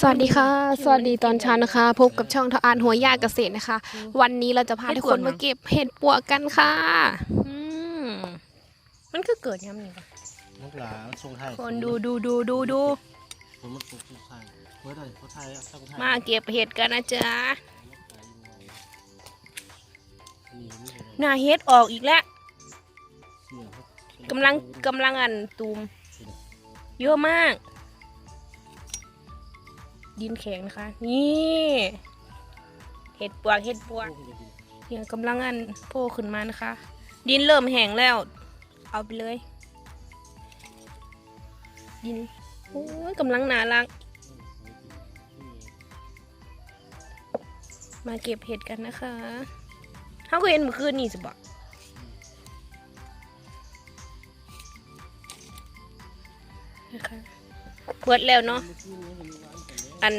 สวัสดีค่ะ สวัสดีตอนเช้านะคะ พบกับช่องทอานหัวยาเกษตรนะคะ วันนี้เราจะพาทุกคนมาเก็บเห็ดปวกกันค่ะอืมมันก็เกิดยามนี้ค่ะลูกหลานทรงไทยคนดูดูดูดูดูผมมันทรงไทยเมื่อไหร่เขาไทยอะทรงไทยมาเก็บเห็ดกันนะจ๊ะนี่นี่เลยหน้าเห็ดออกอีกแล้วเสียเขากำลังกำลังอันตูม เยอะมาก ดินแข็งนะคะ นี่เห็ดปวกเห็ดปวกเนี่ยกำลังอันโผล่ขึ้นมานะคะ ดินเริ่มแห้งแล้ว เอาไปเลย ดินโอ้ยกำลังน่ารัก มาเก็บเห็ดกันนะคะเขาก็เห็นเมื่อคืนนี่สิบอกนะคะเบิดแล้วเนาะ อัน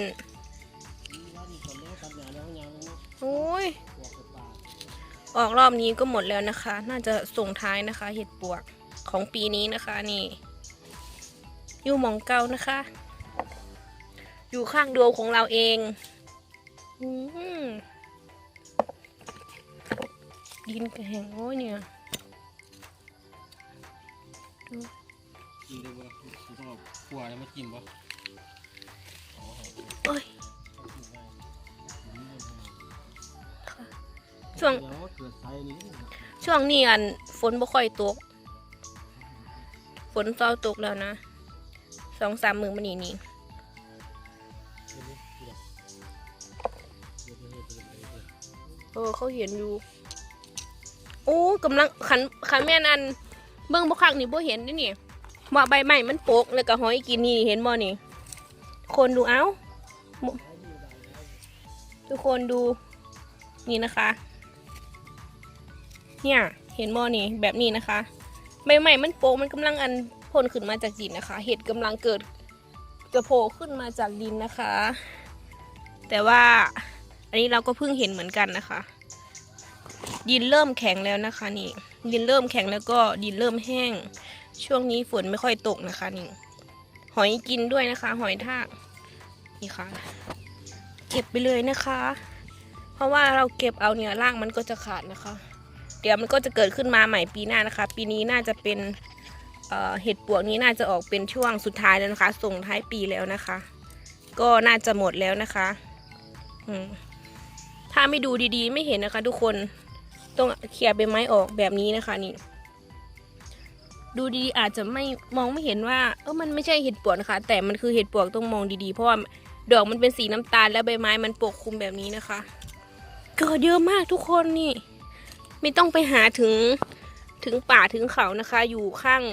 โอ้ยออกรอบนี้ก็หมดแล้วนะคะ น่าจะส่งท้ายนะคะ เห็ดปวกของปีนี้นะคะนี่ อยู่มองเก่านะคะ อยู่ข้างดวงของเราเองอดินกระแหงโอ้ยเนี่ยกินได้บ่คือต้องเอาขัวแล้วมากินบ่ ช่วงนี้ช่วงนี้อันฝนบ่ค่อยตก ฝนเศร้าตกแล้วนะสองสามมือมันนี่นี่เออเขาเห็นอยู่โอ้กำลังขันขันแม่นอันเบิ่งบ่คักนี่บ่เห็นนี่นี่ว่าใบไม้มันโปกแล้วก็หอยกินนี่เห็นบ่นี่ คนดูเอ้า ทุกคนดูนี่นะคะ เนี่ย เห็นบ่นี่แบบนี้นะคะ ใบไม้มันโปกมันกำลังอันพ่นขึ้นมาจากดินนะคะ เห็ดกำลังเกิดจะโผล่ขึ้นมาจากดินนะคะ แต่ว่าอันนี้เราก็เพิ่งเห็นเหมือนกันนะคะ ดินเริ่มแข็งแล้วนะคะนี่ ดินเริ่มแข็งแล้วก็ดินเริ่มแห้ง ช่วงนี้ฝนไม่ค่อยตกนะคะนี่ หอยกินด้วยนะคะ หอยทากนี่ค่ะ เก็บไปเลยนะคะ เพราะว่าเราเก็บเอาเนี่ยรากมันก็จะขาดนะคะ ดี๋ยวมันก็จะเกิดขึ้นมาใหม่ปีหน้านะคะ ปีนี้น่าจะเป็นเเห็ดปวกนี้น่าจะออกเป็นช่วงสุดท้ายแล้วนะคะ ส่งท้ายปีแล้วนะคะ ก็น่าจะหมดแล้วนะคะถ้าไม่ดูดีๆ ไม่เห็นนะคะ ทุกคนต้องเคลียร์ใบไม้ออกแบบนี้นะคะนี่ดูดีๆอาจจะไม่มองไม่เห็นว่าเออมันไม่ใช่เห็ดปวกนะคะ แต่มันคือเห็ดปวกต้องมองดีๆ เพราะว่าดอกมันเป็นสีน้ำตาลและใบไม้มันปกคลุมแบบนี้นะคะ เกิดเยอะมากทุกคนนี่ ไม่ต้องไปหาถึงถึงป่าถึงเขานะคะ อยู่ข้าง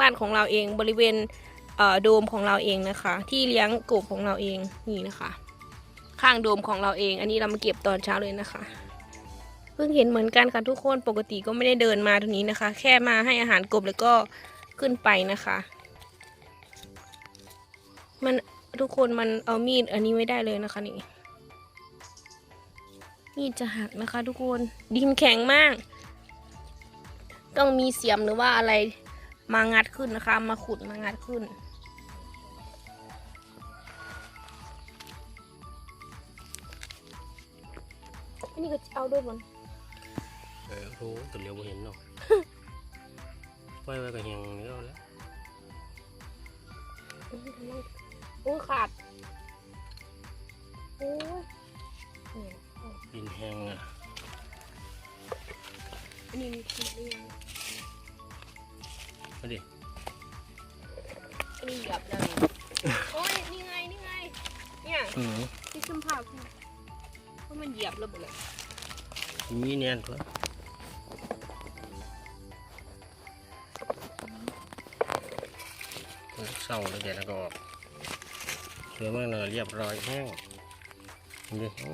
บ้านของเราเองบริเวณเโดมของเราเองนะคะ ที่เลี้ยงกบของเราเองนี่นะคะ ข้างโดมของเราเอง อันนี้เรามาเก็บตอนเช้าเลยนะคะ เพิ่งเห็นเหมือนกันค่ะทุกคนปกติก็ไม่ได้เดินมาตรงนี้นะคะ แค่มาให้อาหารกบแล้วก็ขึ้นไปนะคะ มันทุกคนมันเอามีดอันนี้ไม่ได้เลยนะคะนี่ มีดจะหักนะคะ ทุกคนดินแข็งมาก ต้องมีเสียมหรือว่าอะไรมางัดขึ้นนะคะ มาขุดมางัดขึ้น อันนี้ก็เอาด้วยบนเออโหตัวเลี้ยวบ่เห็นเนาะไว้ไว้ก็แหงนี่เอาแล้วโอ้ยขาด โอ้ยเนี่ย ดินแห้งอะอันนี้มีขีดหรือยังมาดิอันนี้เหยียบแล้วนี่โอ้ยนี่ไงนี่ไงเนี่ยอือที่ขึ้นภาพขึ้นเพราะมันเหยียบแล้วหมดเลยมีแน่นตัวเศร้าแล้วแกแล้วก็ออกเชื่อมากเลยเรียบร้อยแห้งนี่โอ้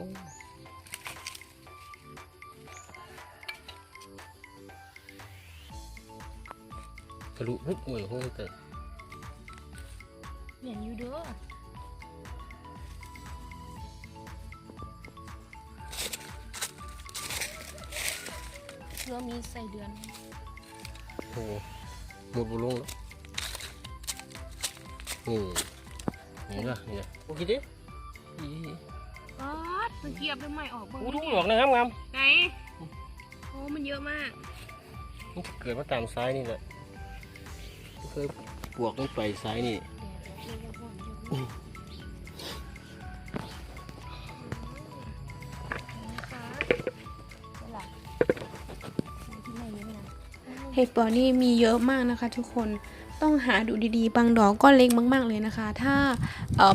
ทะลุปุ๊บโอ้ยโหเติบเห็นอยู่เด้อเชื้อมีใส่เดือนโอ้โหหมดบุลงแล้วนี่นี่นะนี่นะโอเคดิป๊อดมันเกียบทำไมออกบ้างอู้ทุกดอกนะครับงามไหนโอ้มันเยอะมากมันเกิดมาตามซ้ายนี่แหละ เคยปวกต้องไปซ้ายนี่เห็ดปอนี่มีเยอะมากนะคะทุกคนต้องหาดูดีๆ บางดอกก็เล็กมาก ๆเลยนะคะ ถ้า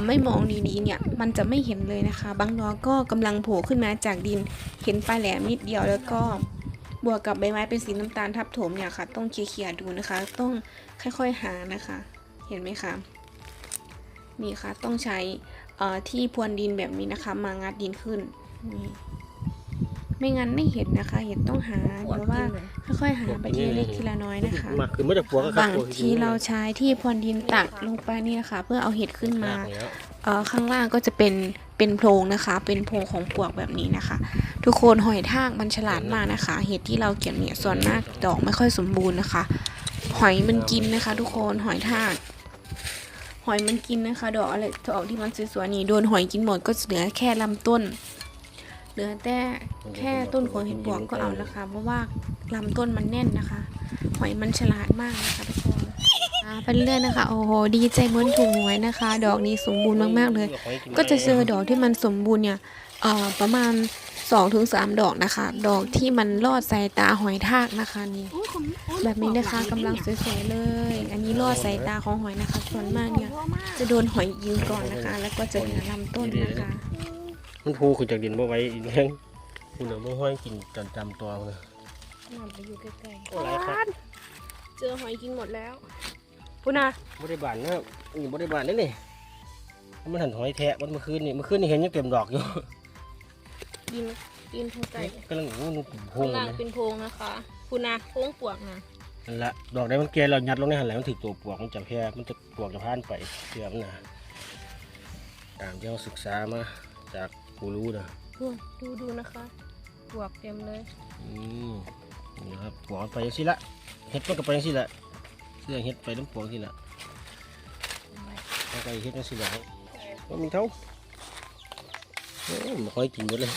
ไม่มองดีๆเนี่ยมันจะไม่เห็นเลยนะคะ บางดอกก็กำลังโผล่ขึ้นมาจากดินเห็นปลายแหลมนิดเดียวแล้วก็ บวกกับใบไม้เป็นสีน้ำตาลทับถมเนี่ยค่ะ ต้องเคลียร์ๆดูนะคะ ต้องค่อยๆหานะคะ เห็นไหมคะนี่ค่ะต้องใช้เอ่อที่พรวนดินแบบนี้นะคะ มางัดดินขึ้นนี่ไม่งั้นไม่เห็นนะคะ เห็นต้องหาหรือว่าค่อยๆหาไปทีละเล็กทีละน้อยนะคะมาคือไม่ได้ปวกก็ครับบางทีเราใช้ที่พรวนดินตักลงไปนี่นะคะ เพื่อเอาเห็ดขึ้นมาแล้วเอ่อ ข้างล่างก็จะเป็นเป็นโพรงนะคะ เป็นโพรงของปวกแบบนี้นะคะ ทุกคนหอยทากมันฉลาดมากนะคะ เห็ดที่เราเก็บเนี่ยส่วนมากดอกไม่ค่อยสมบูรณ์นะคะ หอยมันกินนะคะ ทุกคนหอยทากหอยมันกินนะคะ ดอกอะไรดอกที่มันสวยๆนี่โดนหอยกินหมดก็เหลือแค่ลำต้นเหลือแต่แค่ต้นของเห็ดปวกก็เอานะคะ เพราะว่าลำต้นมันแน่นนะคะ หอยมันฉลาดมากนะคะ ไปเรื่อยๆนะคะ โอ้โห ดีใจเหมือนถูกหวยนะคะ ดอกนี้สมบูรณ์มากๆเลย ก็จะเจอดอกที่มันสมบูรณ์เนี่ยเอ่อประมาณ2-3ถึงดอกนะคะ ดอกที่มันลอดสายตาหอยทากนะคะนี่ แบบนี้นะคะกำลังสวยๆเลย อันนี้ลอดสายตาของหอยนะคะ ส่วนมากเนี่ยจะโดนหอยยิงก่อนนะคะ แล้วก็จะเหลือลำต้นนะคะ มันพูขึ้นจากดินบ่ไว้อีกแรงคุณเดี๋ยวบ่ห้อยกินจนจำตัวเลยนำไปอยู่ใกล้โอ้หลายครับๆเจอหอยกินหมดแล้ว ปุนาบ่ได้บานนะครับนี่บ่ได้บานนี่นี่มันหันหอยแทะวันเมื่อคืนนี่เมื่อคืนนี่เห็นยังเต็มดอกอยู่ดินดินทางไก่กำลังงูนุ่มพข้างงล่างเลยเป็นโพรงนะคะปุนาโพรงปวกนะนั่นละดอกได้มันแก่เรายัดลงในหันไหลมันถือตัวปวกมันจะแพร่มันจะปวกจะผ่านไปเชื่อมันนะตามที่เราศึกษามาจากกูรู้นะดูดูดูนะคะปวกเต็มเลยอืมนี่นะครับปวกมันไปยังสิละเฮ็ดมันก็ไปยังสิละ เสื้อเฮ็ดไปน้ำปวกสิละแล้วก็เฮ็ดยังสิละครับมันมีเท่าโอ้ยมันค่อยกินหมดเลย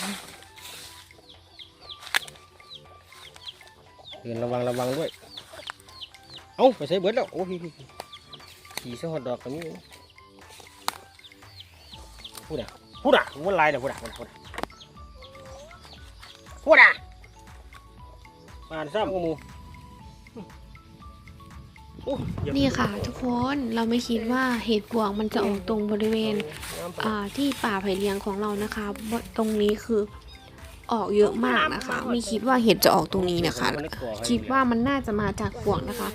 เรียนระวังระวังด้วย เอ้าไปใส่เบิดแล้ว โอ้พี่พี่พี่ขี่ซะฮอดดอกกันนี้พูดอะพูดอะวันลายเดี๋ยวพูดอะพูดอะพูดอะพูดอะมาซ้ำกูมูโอ้เหยียบ นี่ค่ะทุกคนเราไม่คิดว่าเห็ดปวงมันจะออกตรงบริเวณที่ป่าไผ่เลียงของเรานะคะ ตรงนี้คือออกเยอะมากนะคะ ไม่คิดว่าเห็ดจะออกตรงนี้นะคะ คิดว่ามันน่าจะมาจากปวงนะคะ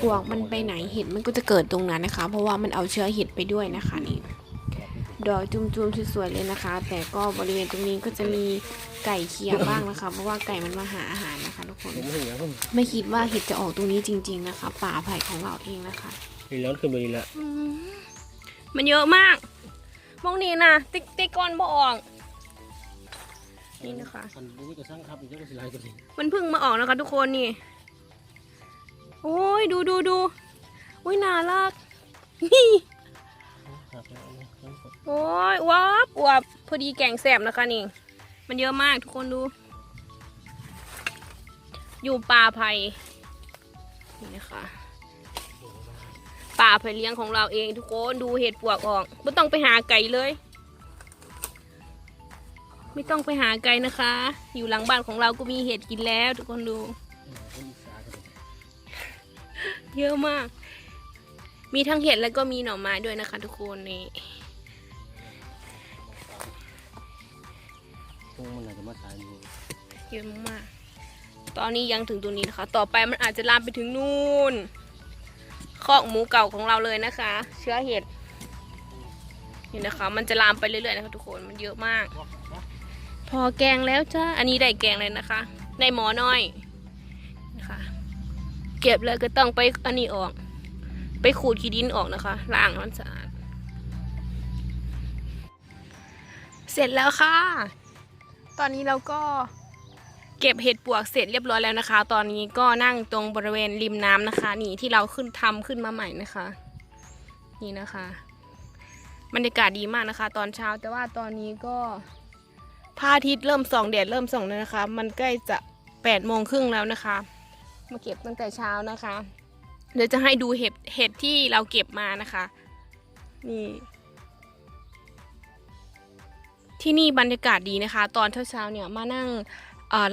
ปวงมันไปไหนเห็ดมันก็จะเกิดตรงนั้นนะคะ เพราะว่ามันเอาเชื้อเห็ดไปด้วยนะคะนี่ ดอกจุ่มๆสวยๆเลยนะคะ แต่ก็บริเวณตรงนี้ก็จะมีไก่เคียบ้างนะคะ เพราะว่าไก่มันมาหาอาหารนะคะ ทุกคนผมไม่เห็นแล้วผมไม่คิดว่าเห็ดจะออกตรงนี้จริง ๆนะคะ ป่าไผ่ของเราเองนะคะเห็นแล้วขึ้นไปนี่ละมันเยอะมากมองนี้นะติ๊กติ๊กก้อนบ่ออกนี่นะคะอันนี้ก็สร้างครับอีกเจ้าก็สิลายตัวนี้มันเพิ่งมาออกนะคะทุกคนนี่ โอ้ยดูดูดูอุ้ยน่ารักนี่ ครับโอ้ยว้าวอวบพอดีแกงแสบนะคะนี่ มันเยอะมากทุกคนดู อยู่ป่าไผ่นี่นะคะป่าไผ่เลี้ยงของเราเองทุกคนดูเห็ดปวกออกไม่ต้องไปหาไก่เลย ไม่ต้องไปหาไก่นะคะ อยู่หลังบ้านของเราก็มีเห็ดกินแล้ว ทุกคนดู เยอะมาก มีทั้งเห็ดแล้วก็มีหน่อไม้ด้วยนะคะ ทุกคนนี่พวกมันอาจจะมาขายอยู่เยอะมากๆตอนนี้ยังถึงตัวนี้นะคะ ต่อไปมันอาจจะลามไปถึงนู่นคอกหมูเก่าของเราเลยนะคะ เชื้อเห็ดนี่นะคะ มันจะลามไปเรื่อยๆนะคะทุกคนมันเยอะมาก พอแกงแล้วจ้าอันนี้ได้แกงเลยนะคะได้หมอน้อยนะคะ เก็บเลยก็ต้องไปอันนี้ออก ไปขูดขี้ดินออกนะคะล้างมันสะอาด เสร็จแล้วค่ะ ตอนนี้เราก็เก็บเห็ดปวกเสร็จเรียบร้อยแล้วนะคะ ตอนนี้ก็นั่งตรงบริเวณริมน้ำนะคะ นี่ที่เราขึ้นทำขึ้นมาใหม่นะคะ นี่นะคะบรรยากาศดีมากนะคะ ตอนเช้าแต่ว่าตอนนี้ก็พระอาทิตย์เริ่มส่องแดดเริ่มส่องแล้วนะคะ มันใกล้จะแปดโมงครึ่งแล้วนะคะ มาเก็บตั้งแต่เช้านะคะ เดี๋ยวจะให้ดูเห็ดเห็ดที่เราเก็บมานะคะ นี่ ที่นี่บรรยากาศดีนะคะ ตอนเช้าๆเนี่ยมานั่ง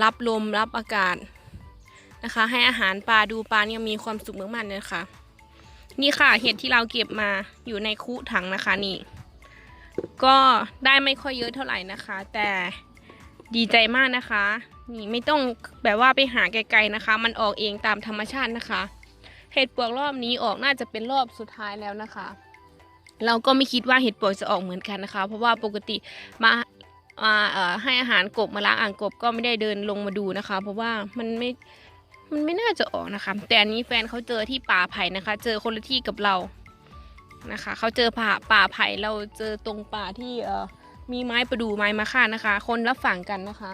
รับลมรับอากาศนะคะ ให้อาหารปลาดูปลาเนี่ยมีความสุขมากๆเลยนะคะนี่ค่ะเห็ดที่เราเก็บมาอยู่ในคุถังนะคะนี่ ก็ได้ไม่ค่อยเยอะเท่าไหร่นะคะ แต่ดีใจมากนะคะ นี่ไม่ต้องแบบว่าไปหาไกลๆนะคะ มันออกเองตามธรรมชาตินะคะ เห็ดปวกรอบนี้ออกน่าจะเป็นรอบสุดท้ายแล้วนะคะ เราก็ไม่คิดว่าเห็ดปวกจะออกเหมือนกันนะคะ เพราะว่าปกติมามาให้อาหารกบมาล้างอ่างกบก็ไม่ได้เดินลงมาดูนะคะ เพราะว่ามันไม่มันไม่น่าจะออกนะคะ แต่อันนี้แฟนเขาเจอที่ป่าไผ่นะคะ เจอคนละที่กับเรานะคะเขาเจอป่าป่าไผ่เราเจอตรงป่าที่มีไม้ประดู่ไม้มะค่านะคะ คนละฝั่งกันนะคะ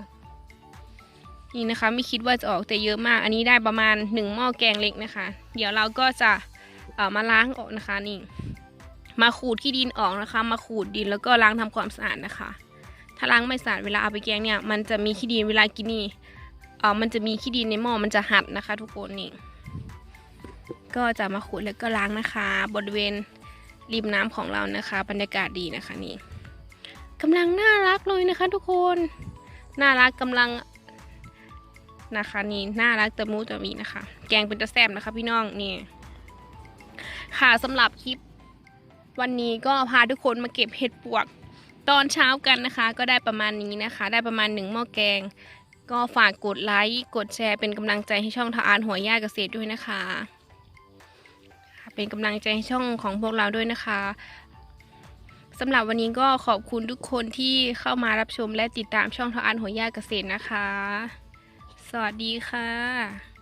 นี่นะคะไม่คิดว่าจะออกแต่เยอะมาก อันนี้ได้ประมาณหนึ่งหม้อแกงเล็กนะคะ เดี๋ยวเราก็จะเอ่อมาล้างออกนะคะนี่ มาขูดขี้ดินออกนะคะ มาขูดดินแล้วก็ล้างทำความสะอาดนะคะ ถ้าล้างไม่สะอาดเวลาเอาไปแกงเนี่ย มันจะมีขี้ดินเวลากินนี่เออมันจะมีขี้ดินในหม้อมันจะหัดนะคะ ทุกคนนี่ ก็จะมาขูดแล้วก็ล้างนะคะ บริเวณริมน้ำของเรานะคะ บรรยากาศดีนะคะนี่กำลังน่ารักเลยนะคะ ทุกคน น่ารักกำลัง นะคะนี่น่ารักตะมูตะมีนะคะ แกงเป็นตะแซบนะคะ พี่น้องนี่ค่ะสำหรับคลิป วันนี้ก็พาทุกคนมาเก็บเห็ดปวกตอนเช้ากันนะคะ ก็ได้ประมาณนี้นะคะ ได้ประมาณหนึ่งหม้อแกง ก็ฝากกดไลค์กดแชร์เป็นกำลังใจให้ช่องทาอานหัวย่าเกษตรด้วยนะคะ เป็นกำลังใจให้ช่องของพวกเราด้วยนะคะสำหรับวันนี้ก็ขอบคุณทุกคนที่เข้ามารับชมและติดตามช่องทาอานหัวย่าเกษตรนะคะ สวัสดีค่ะ